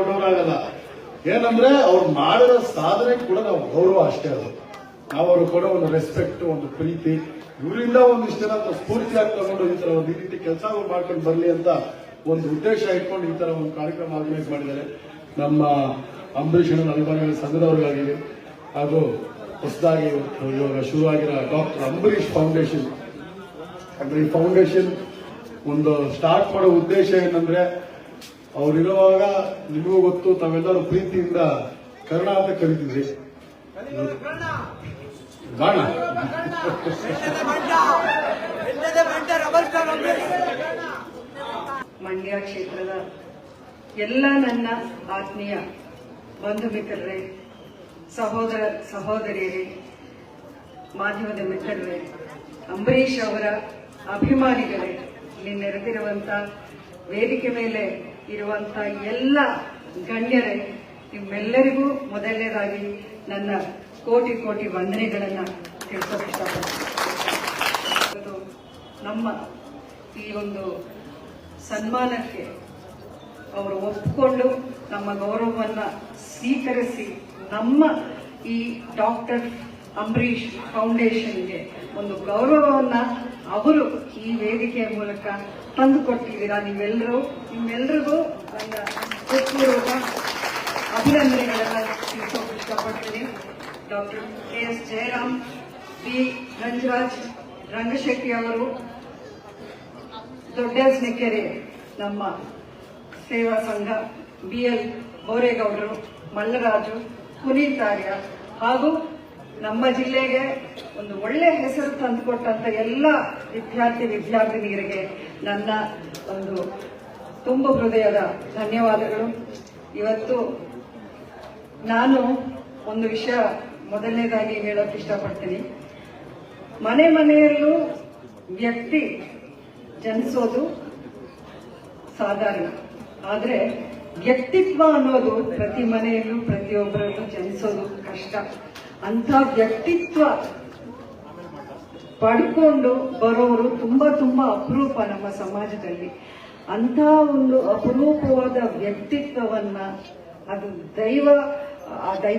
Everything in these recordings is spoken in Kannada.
ಕೊಡೋರಾಗಲ್ಲ ಏನಂದ್ರೆ ಅವ್ರು ಮಾಡಿರೋ ಸಾಧನೆ ಕೂಡ ನಾವು ಗೌರವ ಅಷ್ಟೇ ಅದು. ನಾವು ಅವ್ರು ಕೊಡೋ ಒಂದು ರೆಸ್ಪೆಕ್ಟ್ ಒಂದು ಪ್ರೀತಿ, ಇವರಿಂದ ಒಂದಿಷ್ಟು ಜನ ಸ್ಫೂರ್ತಿಯಾಗಿ ತಗೊಂಡು ಈ ತರ ಒಂದು ಈ ರೀತಿ ಕೆಲಸ ಮಾಡ್ಕೊಂಡು ಬರಲಿ ಅಂತ ಒಂದು ಉದ್ದೇಶ ಇಟ್ಕೊಂಡು ಈ ತರ ಒಂದು ಕಾರ್ಯಕ್ರಮ ಆರ್ಗನೈಸ್ ಮಾಡಿದ್ದಾರೆ. ನಮ್ಮ ಅಂಬರೀಷ್ ಅಭಿಮಾನಿಗಳ ಸಂಘದವರಿಗಾಗಿ ಹಾಗೂ ಹೊಸದಾಗಿ ಇವಾಗ ಶುರುವಾಗಿರೋ ಡಾಕ್ಟರ್ ಅಂಬರೀಷ್ ಫೌಂಡೇಶನ್. ಅಂದ್ರೆ ಈ ಫೌಂಡೇಶನ್ ಒಂದು ಸ್ಟಾರ್ಟ್ ಮಾಡೋ ಉದ್ದೇಶ ಏನಂದ್ರೆ ಅವ್ರಿರುವಾಗ ನಿಮಗೂ ಗೊತ್ತು, ತಾವೆಲ್ಲರೂ ಪ್ರೀತಿಯಿಂದ ಕರ್ಣ ಅಂತ ಕರಿತಿದ್ರಿ ಮಂಡ್ಯ ಕ್ಷೇತ್ರದ ಎಲ್ಲ ನನ್ನ ಆತ್ಮೀಯ ಬಂಧು ಮಿತ್ರರೇ ಸಹೋದರ ಸಹೋದರಿಯರೇ, ಮಾಧ್ಯಮದ ಮಿತ್ರರೇ, ಅಂಬರೀಷ್ ಅವರ ಅಭಿಮಾನಿಗಳೇ ಇಲ್ಲಿ ನೆರೆದಿರುವಂತ ವೇದಿಕೆ ಮೇಲೆ ಇರುವಂತ ಎಲ್ಲ ಗಣ್ಯರೇ, ನಿಮ್ಮೆಲ್ಲರಿಗೂ ಮೊದಲನೇದಾಗಿ ನನ್ನ ಕೋಟಿ ಕೋಟಿ ವಂದನೆಗಳನ್ನ ತಿಳಿಸೋಕೆ ಇಷ್ಟಪಡ್ತೀನಿ ನಮ್ಮ ಈ ಒಂದು ಸನ್ಮಾನಕ್ಕೆ ಅವರು ಒಪ್ಪಿಕೊಂಡು ನಮ್ಮ ಗೌರವವನ್ನ ಸ್ವೀಕರಿಸಿ ನಮ್ಮ ಈ ಡಾಕ್ಟರ್ ಅಂಬರೀಶ್ ಫೌಂಡೇಶನ್ಗೆ ಒಂದು ಗೌರವವನ್ನ ಅವರು ಈ ವೇದಿಕೆಯ ಮೂಲಕ ತಂದುಕೊಟ್ಟಿದ್ದೀರಾ ನೀವೆಲ್ಲರೂ ನಿಮ್ಮೆಲ್ಲರಿಗೂ ನನ್ನ ಹೃತ್ಪೂರ್ವಕ ಅಭಿನಂದನೆಗಳೆಲ್ಲ ತಿಳಿಸೋಕೆ ಇಷ್ಟಪಡ್ತೀನಿ. Doctor K S Jayaram B Ranjaraj Rangashetty ಅವರು ದೊಡ್ಡಸ್ನೆಕೆರೆ ನಮ್ಮ ಸೇವಾ ಸಂಘ ಬಿ. ಎಲ್. ಬೋರೇಗೌಡರು, ಮಲ್ಲರಾಜು, ಪುನೀತ್ ಆರ್ಯ ಹಾಗೂ ನಮ್ಮ ಜಿಲ್ಲೆಗೆ ಒಂದು ಒಳ್ಳೆ ಹೆಸರು ತಂದುಕೊಟ್ಟಂತ ಎಲ್ಲ ವಿದ್ಯಾರ್ಥಿ ವಿದ್ಯಾರ್ಥಿನಿಯರಿಗೆ ನನ್ನ ಒಂದು ತುಂಬ ಹೃದಯದ ಧನ್ಯವಾದಗಳು. ಇವತ್ತು ನಾನು ಒಂದು ವಿಷಯ ಮೊದಲನೇದಾಗಿ ಹೇಳೋಕೆ ಇಷ್ಟಪಡ್ತೀನಿ. ಮನೆ ಮನೆಯಲ್ಲೂ ವ್ಯಕ್ತಿ ಜನಿಸೋದು ಸಾಧಾರಣ. ಆದರೆ ವ್ಯಕ್ತಿತ್ವ ಅನ್ನೋದು ಪ್ರತಿ ಮನೆಯಲ್ಲೂ ಪ್ರತಿಯೊಬ್ಬರಲ್ಲೂ ಜನಿಸೋದು ಕಷ್ಟ. ಅಂತ ವ್ಯಕ್ತಿತ್ವ ಪಡ್ಕೊಂಡು ಬರೋರು ತುಂಬಾ ತುಂಬಾ ಅಪರೂಪ ನಮ್ಮ ಸಮಾಜದಲ್ಲಿ. ಅಂತ ಒಂದು ಅಪರೂಪವಾದ ವ್ಯಕ್ತಿತ್ವವನ್ನ ಅದು ದೈವ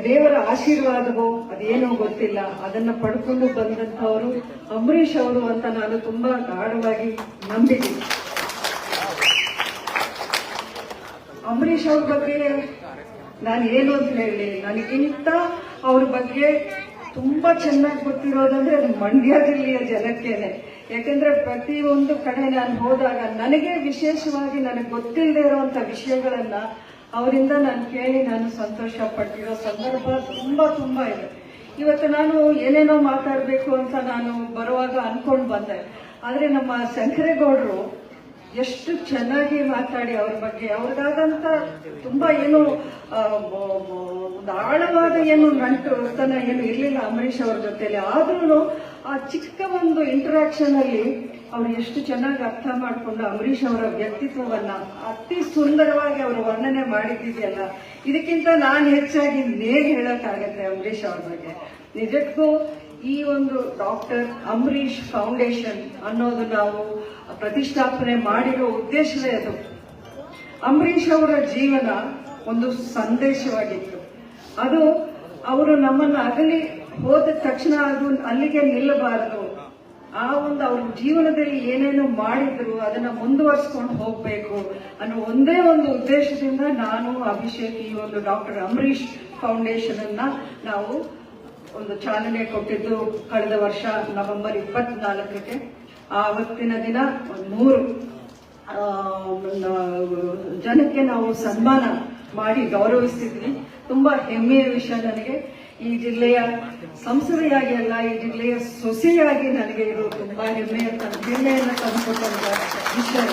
ದೇವರ ಆಶೀರ್ವಾದವೋ ಅದೇನೋ ಗೊತ್ತಿಲ್ಲ. ಅದನ್ನ ಪಡ್ಕೊಂಡು ಬಂದಂತವರು ಅಂಬರೀಷ್ ಅವರು ಅಂತ ನಾನು ತುಂಬಾ ಗಾಢವಾಗಿ ನಂಬಿದ್ದೀನಿ. ಅಂಬರೀಷ್ ಅವ್ರ ಬಗ್ಗೆ ನಾನು ಏನು ಅಂತ ಹೇಳಿ ನನಗಿಂತ ಅವ್ರ ಬಗ್ಗೆ ತುಂಬಾ ಚೆನ್ನಾಗಿ ಗೊತ್ತಿರೋದಂದ್ರೆ ಅದು ಮಂಡ್ಯ ಜಿಲ್ಲೆಯ ಜನಕ್ಕೇನೆ. ಯಾಕಂದ್ರೆ ಪ್ರತಿಯೊಂದು ಕಡೆ ನಾನು ಹೋದಾಗ ನನಗೆ ವಿಶೇಷವಾಗಿ ನನಗೆ ಗೊತ್ತಿಲ್ಲದೆ ಇರುವಂತ ವಿಷಯಗಳನ್ನ ಅವರಿಂದ ನಾನು ಕೇಳಿ ನಾನು ಸಂತೋಷ ಪಟ್ಟಿರೋ ಸಂದರ್ಭ ತುಂಬಾ ತುಂಬಾ ಇದೆ. ಇವತ್ತು ನಾನು ಏನೇನೋ ಮಾತಾಡಬೇಕು ಅಂತ ನಾನು ಬರುವಾಗ ಅನ್ಕೊಂಡು ಬಂದೆ. ಆದರೆ ನಮ್ಮ ಶಂಕರೇಗೌಡರು ಎಷ್ಟು ಚೆನ್ನಾಗಿ ಮಾತಾಡಿ ಅವ್ರ ಬಗ್ಗೆ. ಅವ್ರಿಗಾದಂತ ತುಂಬಾ ಏನು ಒಂದು ಆಳವಾದ ಏನು ನಂಟುತನ ಏನು ಇರಲಿಲ್ಲ ಅಂಬರೀಷ್ ಅವ್ರ ಜೊತೆಲಿ. ಆದ್ರೂ ಆ ಚಿಕ್ಕ ಒಂದು ಇಂಟರಾಕ್ಷನ್ ಅಲ್ಲಿ ಅವ್ರು ಎಷ್ಟು ಚೆನ್ನಾಗಿ ಅರ್ಥ ಮಾಡಿಕೊಂಡು ಅಂಬರೀಷ್ ಅವರ ವ್ಯಕ್ತಿತ್ವವನ್ನ ಅತಿ ಸುಂದರವಾಗಿ ಅವರು ವರ್ಣನೆ ಮಾಡಿದ್ದಿದೆಯಲ್ಲ, ಇದಕ್ಕಿಂತ ನಾನು ಹೆಚ್ಚಾಗಿ ಹೇಳಕ್ಕಾಗತ್ತೆ ಅಂಬರೀಷ್ ಅವ್ರ ಬಗ್ಗೆ? ನಿಜಕ್ಕೂ ಈ ಒಂದು ಡಾಕ್ಟರ್ ಅಂಬರೀಷ್ ಫೌಂಡೇಶನ್ ಅನ್ನೋದು ನಾವು ಪ್ರತಿಷ್ಠಾಪನೆ ಮಾಡಿರೋ ಉದ್ದೇಶವೇ ಅದು. ಅಂಬರೀಷ್ ಅವರ ಜೀವನ ಒಂದು ಸಂದೇಶವಾಗಿತ್ತು. ಅದು ಅವರು ನಮ್ಮನ್ನ ಅಗಲಿ ಹೋದ ತಕ್ಷಣ ಅದು ಅಲ್ಲಿಗೆ ನಿಲ್ಲಬಾರದು. ಆ ಒಂದು ಅವ್ರ ಜೀವನದಲ್ಲಿ ಏನೇನು ಮಾಡಿದ್ರು ಅದನ್ನ ಮುಂದುವರ್ಸ್ಕೊಂಡು ಹೋಗ್ಬೇಕು ಅನ್ನೋ ಒಂದೇ ಒಂದು ಉದ್ದೇಶದಿಂದ ನಾನು ಅಭಿಷೇಕ್ ಈ ಒಂದು ಡಾಕ್ಟರ್ ಅಂಬರೀಷ್ ಫೌಂಡೇಶನ್ ಅನ್ನ ನಾವು ಒಂದು ಚಾಲನೆ ಕೊಟ್ಟಿದ್ದು ಕಳೆದ ವರ್ಷ ನವೆಂಬರ್ ಇಪ್ಪತ್ನಾಲ್ಕಕ್ಕೆ. ಆವತ್ತಿನ ದಿನ ಮೂರು ಜನಕ್ಕೆ ನಾವು ಸನ್ಮಾನ ಮಾಡಿ ಗೌರವಿಸ್ತಿದ್ವಿ. ತುಂಬಾ ಹೆಮ್ಮೆಯ ವಿಷಯ ನನಗೆ. ಈ ಜಿಲ್ಲೆಯ ಸಂಸದೆಯಾಗಿ ಅಲ್ಲ, ಈ ಜಿಲ್ಲೆಯ ಸೊಸೆಯಾಗಿ ನನಗೆ ಇದು ತುಂಬಾ ಹೆಮ್ಮೆಯ ಹೆಮ್ಮೆಯನ್ನು ತಂದುಕೊಟ್ಟಂತ ವಿಷಯ